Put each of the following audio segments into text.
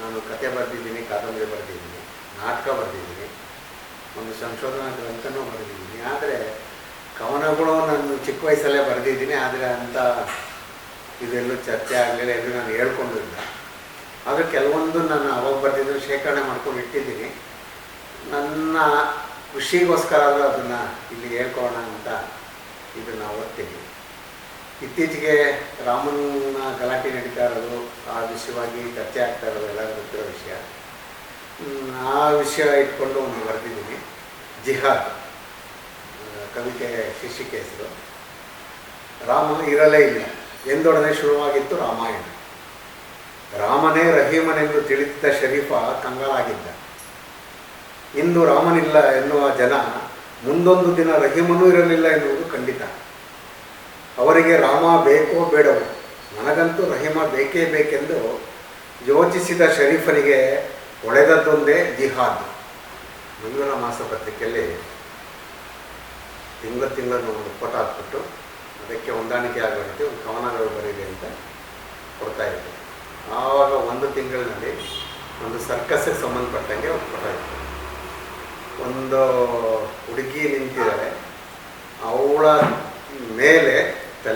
ನಾನು ಕತೆ ಬರೆದಿದ್ದೀನಿ, ಕಾದಂಬರಿ ಬರೆದಿದ್ದೀನಿ, ನಾಟಕ ಬರೆದಿದ್ದೀನಿ, ಒಂದು ಸಂಶೋಧನಾ ಗ್ರಂಥನೂ ಬರೆದಿದ್ದೀನಿ. ಆದರೆ ಕವನಗಳು ನಾನು ಚಿಕ್ಕ ವಯಸ್ಸಲ್ಲೇ ಬರೆದಿದ್ದೀನಿ, ಆದರೆ ಅಂಥ ಇದೆಲ್ಲೂ ಚರ್ಚೆ ಆಗಲಿಲ್ಲ ಎಂದು ನಾನು ಹೇಳ್ಕೊಂಡಿಲ್ಲ. ಆದರೆ ಕೆಲವೊಂದು ನಾನು ಅವಾಗ ಬರೆದಿದ್ದು ಶೇಖರಣೆ ಮಾಡ್ಕೊಂಡು ಇಟ್ಟಿದ್ದೀನಿ. ನನ್ನ ಖುಷಿಗೋಸ್ಕರ ಆದರೂ ಅದನ್ನು ಇಲ್ಲಿ ಹೇಳ್ಕೊಳ್ಳೋಣ ಅಂತ ಇದನ್ನು ಓದ್ತೀನಿ ಇತ್ತೀಚೆಗೆ ರಾಮನ ಗಲಾಟೆ ನಡೀತಾ ಇರೋದು, ಆ ವಿಷಯವಾಗಿ ಚರ್ಚೆ ಆಗ್ತಾ ಇರೋದು ಎಲ್ಲ ಗೊತ್ತಿರೋ ವಿಷಯ. ಆ ವಿಷಯ ಇಟ್ಕೊಂಡು ಒಂದು ಬರೆದಿದ್ದೀನಿ ಜಿಹಾದ್ ಕವಿತೆ ಶೀರ್ಷಿಕೆ ಹೆಸರು ರಾಮ ಇರಲೇ ಇಲ್ಲ. ಎಂದೊಡನೆ ಶುರುವಾಗಿತ್ತು ರಾಮಾಯಣ. ರಾಮನೇ ರಹೀಮನೆಂದು ತಿಳಿದಿದ್ದ ಶರೀಫ ಕಂಗಾಲಾಗಿದ್ದ. ಇಂದು ರಾಮನಿಲ್ಲ ಎನ್ನುವ ಜನ ಮುಂದೊಂದು ದಿನ ರಹೀಮನೂ ಇರಲಿಲ್ಲ ಎನ್ನುವುದು ಖಂಡಿತ. ಅವರಿಗೆ ರಾಮ ಬೇಕೋ ಬೇಡವೋ? ನನಗಂತೂ ರಹಿಮ ಬೇಕೇ ಬೇಕೆಂದು ಯೋಚಿಸಿದ ಶರೀಫರಿಗೆ ಒಳೆದದ್ದೊಂದೇ ಜಿಹಾದ್. ಮಂಗಳ ಮಾಸ ಪತ್ರಿಕೆಯಲ್ಲಿ ತಿಂಗಳ ತಿಂಗಳನ್ನು ಒಂದು ಫೋಟೋ ಹಾಕ್ಬಿಟ್ಟು ಅದಕ್ಕೆ ಹೊಂದಾಣಿಕೆ ಆಗುವಂತೆ ಒಂದು ಕವನಗಳು ಬರೀರಿ ಅಂತ ಕೊಡ್ತಾ ಇದ್ದೆ. ಆವಾಗ ಒಂದು ತಿಂಗಳಿನಲ್ಲಿ ಒಂದು ಸರ್ಕಸ್ಗೆ ಸಂಬಂಧಪಟ್ಟಂಗೆ ಒಂದು ಫೋಟೋ ಇತ್ತು ಒಂದು ಹುಡುಗಿ ನಿಂತಿದ್ದಾರೆ ಅವಳ ಮೇಲೆ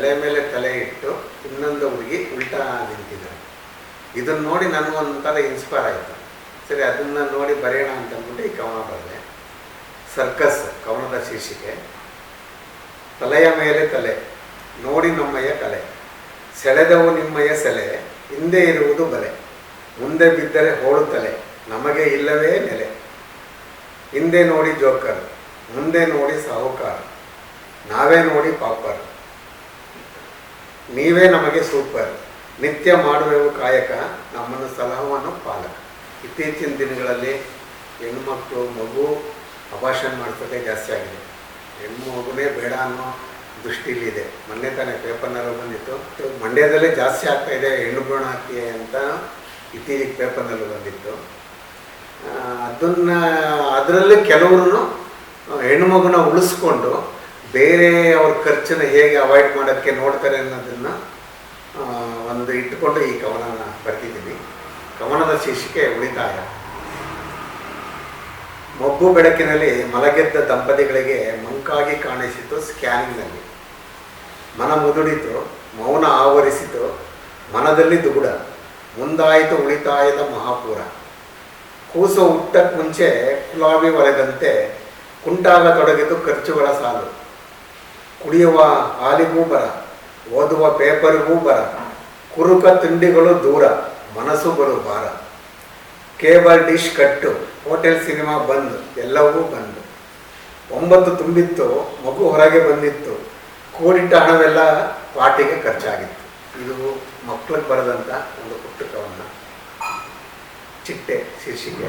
ತಲೆ ಮೇಲೆ ತಲೆ ಇಟ್ಟು ಇನ್ನೊಂದು ಹುಡುಗಿ ಉಲ್ಟಾ ನಿಂತಿದ್ದಾರೆ ಇದನ್ನು ನೋಡಿ ನನಗೊಂಥರ ಇನ್ಸ್ಪೈರ್ ಆಯಿತು. ಸರಿ, ಅದನ್ನು ನೋಡಿ ಬರೆಯೋಣ ಅಂತ ಅಂದ್ಬಿಟ್ಟು ಈ ಕವನ ಬರೆದೆ. ಸರ್ಕಸ್ ಕವನದ ಶೀರ್ಷಿಕೆ. ತಲೆಯ ಮೇಲೆ ತಲೆ, ನೋಡಿ ನಮ್ಮಯ್ಯ ಕಲೆ. ಸೆಳೆದವು ನಿಮ್ಮಯ್ಯ ಸೆಲೆ, ಹಿಂದೆ ಇರುವುದು ಬಲೆ. ಮುಂದೆ ಬಿದ್ದರೆ ಹೋಳುತ್ತಲೆ ನಮಗೆ ಇಲ್ಲವೇ ನೆಲೆ. ಹಿಂದೆ ನೋಡಿ ಜೋಕರ್, ಮುಂದೆ ನೋಡಿ ಸಾಹುಕಾರ. ನಾವೇ ನೋಡಿ ಪಾಪರ್. ನೀವೇ ನಮಗೆ ಸೂಪರ್. ನಿತ್ಯ ಮಾಡುವೆವು ಕಾಯಕ, ನಮ್ಮನ್ನು ಸಲಹವನ್ನು ಪಾಲಕ. ಇತ್ತೀಚಿನ ದಿನಗಳಲ್ಲಿ ಹೆಣ್ಮಕ್ಳು ಮಗು ಅಭಾಷಣ ಮಾಡಿಸೋದೇ ಜಾಸ್ತಿ ಆಗಿದೆ. ಹೆಣ್ಣು ಮಗುನೇ ಬೇಡ ಅನ್ನೋ ದೃಷ್ಟಿಲಿದೆ ಮೊನ್ನೆ ತಾನೇ ಪೇಪರ್ನಲ್ಲಿ ಬಂದಿತ್ತು. ಮಂಡ್ಯದಲ್ಲೇ ಜಾಸ್ತಿ ಆಗ್ತಾ ಇದೆ, ಹೆಣ್ಣು ಭ್ರೂಣ ಹತ್ಯೆ ಅಂತ ಇತ್ತೀಚೆಗೆ ಪೇಪರ್ನಲ್ಲಿ ಬಂದಿತ್ತು. ಅದನ್ನು, ಅದರಲ್ಲಿ ಕೆಲವರು ಹೆಣ್ಣುಮಗುನ ಉಳಿಸ್ಕೊಂಡು ಬೇರೆ ಅವ್ರ ಖರ್ಚನ್ನ ಹೇಗೆ ಅವಾಯ್ಡ್ ಮಾಡೋಕ್ಕೆ ನೋಡ್ತಾರೆ ಅನ್ನೋದನ್ನು ಒಂದು ಇಟ್ಟುಕೊಂಡು ಈ ಕವನನ ಬರೆದಿದ್ದೀನಿ. ಕವನದ ಶೀರ್ಷಿಕೆ ಉಳಿತಾಯ. ಮಬ್ಬು ಬೆಳಕಿನಲ್ಲಿ ಮಲಗೆದ್ದ ದಂಪತಿಗಳಿಗೆ ಮಂಕಾಗಿ ಕಾಣಿಸಿತು ಸ್ಕ್ಯಾನಿಂಗ್ನಲ್ಲಿ. ಮನ ಮುದುಡಿತು, ಮೌನ ಆವರಿಸಿತು, ಮನದಲ್ಲಿ ದುಗುಡ. ಮುಂದಾಯಿತು ಉಳಿತಾಯದ ಮಹಾಪೂರ. ಕೂಸು ಹುಟ್ಟಕ್ಕೆ ಮುಂಚೆ ಕುಲಾಬಿ ಒಲೆದಂತೆ ಕುಂಟಾಗತೊಡಗಿತು ಖರ್ಚುಗಳ ಸಾಲು. ಕುಡಿಯುವ ಹಾಲಿಗೂ ಬರ, ಓದುವ ಪೇಪರಿಗೂ ಬರ, ಕುರುಕ ತಿಂಡಿಗಳು ದೂರ ಮನಸ್ಸು ಬರು ಭಾರ. ಕೇಬಲ್ ಡಿಶ್ ಕಟ್ಟು, ಹೋಟೆಲ್ ಸಿನಿಮಾ ಬಂದು, ಎಲ್ಲವೂ ಬಂದು. ಒಂಬತ್ತು ತುಂಬಿತ್ತು, ಮಗು ಹೊರಗೆ ಬಂದಿತ್ತು. ಕೂಡಿಟ್ಟ ಹಣವೆಲ್ಲ ಪಾರ್ಟಿಗೆ ಖರ್ಚಾಗಿತ್ತು. ಇದು ಮಕ್ಕಳಿಗೆ ಬರೆದಂಥ ಒಂದು ಪುಟ್ಟ ಕವನ ಚಿಟ್ಟೆ ಶೀರ್ಷಿಕೆ.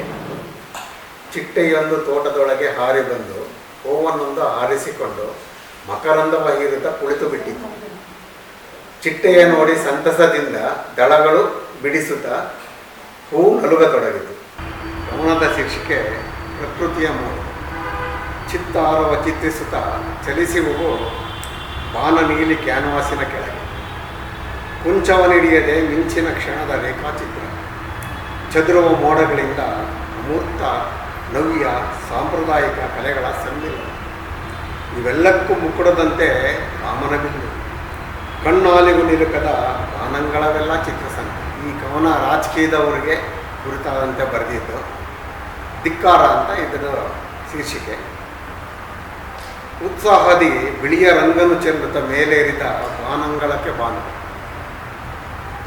ಚಿಟ್ಟೆಯೊಂದು ತೋಟದೊಳಗೆ ಹಾರಿ ಬಂದು, ಹೂವನ್ನೊಂದು ಹಾರಿಸಿಕೊಂಡು ಮಕರಂದವ ಕುಳಿತುಬಿಟ್ಟಿತು ಕುಳಿತು ಬಿಟ್ಟಿತು ಚಿಟ್ಟೆಯ ನೋಡಿ ಸಂತಸದಿಂದ ದಳಗಳು ಬಿಡಿಸುತ್ತಾ ಹೂ ನಲುಗತೊಡಗಿತು. ಗಮನದ ಶಿಕ್ಷಿಕೆ ಪ್ರಕೃತಿಯ ಮೂಲ. ಚಿತ್ತಾರವ ಚಿತ್ರಿಸುತ್ತಾ ಚಲಿಸುವು ಬಾಲ ನೀಲಿ ಕ್ಯಾನ್ವಾಸಿನ ಕೆಳಗೆ. ಕುಂಚವನಿಡಿಯದೆ ಮಿಂಚಿನ ಕ್ಷಣದ ರೇಖಾಚಿತ್ರ. ಚದುರುವ ಮೋಡಗಳಿಂದ ಮೂರ್ತ ನವ್ಯ ಸಾಂಪ್ರದಾಯಿಕ ಕಲೆಗಳ ಸಮ್ಮಿಲನ ಇವೆಲ್ಲಕ್ಕೂ ಮುಕ್ಕುಡದಂತೆ ರಾಮನ ಬಿಂದು. ಕಣ್ಣಾಲಿಗೂ ನಿಲುಕದ ಆನಂಗಳವೆಲ್ಲ ಚಿತ್ರಸಂತ. ಈ ಕವನ ರಾಜಕೀಯದವರಿಗೆ ಕುರಿತಾದಂತೆ ಬರೆದಿದ್ದು ಧಿಕ್ಕಾರ ಅಂತ ಇದರ ಶೀರ್ಷಿಕೆ. ಉತ್ಸಾಹದಿ ಬಿಳಿಯ ರಂಗನು ಚೆಲ್ಲುತ್ತ ಮೇಲೇರಿದ ಬಾನಂಗಳಕ್ಕೆ ಬಾನ.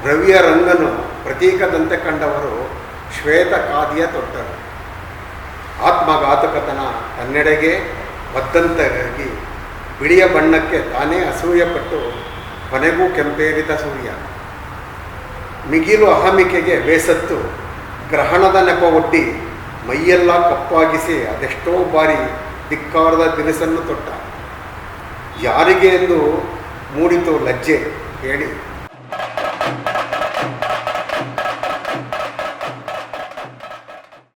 ರವಿಯ ರಂಗನು ಪ್ರತೀಕದಂತೆ ಕಂಡವರು ಶ್ವೇತ ಕಾದಿಯ ತೊಟ್ಟರು. ಆತ್ಮಘಾತಕತನ ತನ್ನೆಡೆಗೆ ಬದ್ದಂತಾಗಿ ಬಿಳಿಯ ಬಣ್ಣಕ್ಕೆ ತಾನೇ ಅಸೂಯೆಪಟ್ಟು ಕೊನೆಗೂ ಕೆಂಪೇರಿದ ಸೂರ್ಯ. ಮಿಗಿಲು ಅಹಮಿಕೆಗೆ ಬೇಸತ್ತು ಗ್ರಹಣದ ನೆಪ ಒಡ್ಡಿ ಮೈಯೆಲ್ಲ ಕಪ್ಪಾಗಿಸಿ ಅದೆಷ್ಟೋ ಬಾರಿ ಧಿಕ್ಕಾರದ ದಿನಸನ್ನು ತೊಟ್ಟ. ಯಾರಿಗೆ ಎಂದು ಮೂಡಿತು ಲಜ್ಜೆ ಹೇಳಿ